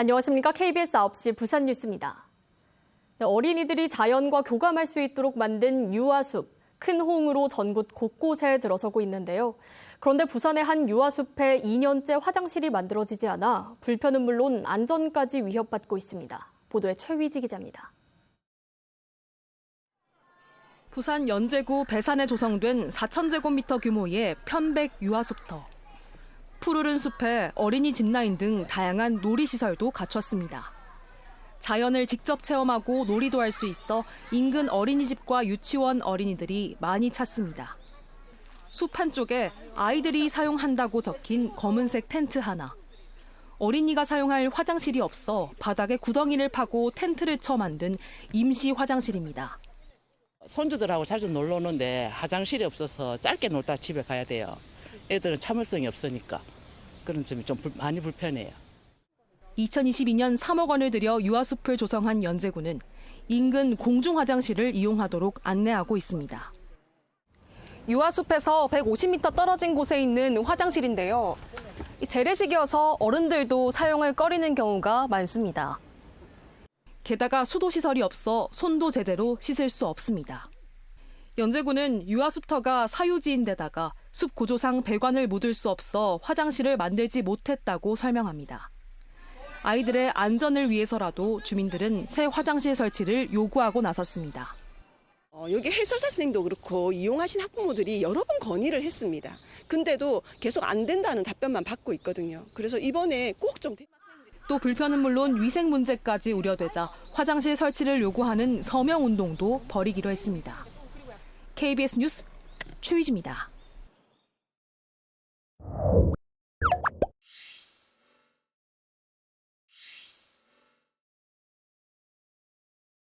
안녕하십니까. KBS 9시 부산 뉴스입니다. 네, 어린이들이 자연과 교감할 수 있도록 만든 유아숲, 큰 호응으로 전국 곳곳에 들어서고 있는데요. 그런데 부산의 한 유아숲에 2년째 화장실이 만들어지지 않아 불편은 물론 안전까지 위협받고 있습니다. 보도에 최위지 기자입니다. 부산 연제구 배산에 조성된 4,000제곱미터 규모의 편백 유아숲터. 푸르른 숲에 어린이 짚라인 등 다양한 놀이시설도 갖췄습니다. 자연을 직접 체험하고 놀이도 할 수 있어 인근 어린이집과 유치원 어린이들이 많이 찾습니다. 숲 한쪽에 아이들이 사용한다고 적힌 검은색 텐트 하나. 어린이가 사용할 화장실이 없어 바닥에 구덩이를 파고 텐트를 쳐 만든 임시 화장실입니다. 손주들하고 자주 놀러 오는데 화장실이 없어서 짧게 놀다 집에 가야 돼요. 애들은 참을성이 없으니까 그런 점이 좀 불- 많이 불편해요. 2022년 3억 원을 들여 유아숲을 조성한 연제구는 인근 공중 화장실을 이용하도록 안내하고 있습니다. 유아숲에서 150m 떨어진 곳에 있는 화장실인데요. 이 재래식이어서 어른들도 사용을 꺼리는 경우가 많습니다. 게다가 수도 시설이 없어 손도 제대로 씻을 수 없습니다. 연제구는 유아숲터가 사유지인데다가 숲 구조상 배관을 묻을 수 없어 화장실을 만들지 못했다고 설명합니다. 아이들의 안전을 위해서라도 주민들은 새 화장실 설치를 요구하고 나섰습니다. 어, 여기 해설사 선생님도 그렇고 이용하신 학부모들이 여러 번 건의를 했습니다. 근데도 계속 안 된다는 답변만 받고 있거든요. 그래서 이번에 꼭 좀 또 불편은 물론 위생 문제까지 우려되자 화장실 설치를 요구하는 서명 운동도 벌이기로 했습니다. KBS 뉴스 최위지입니다.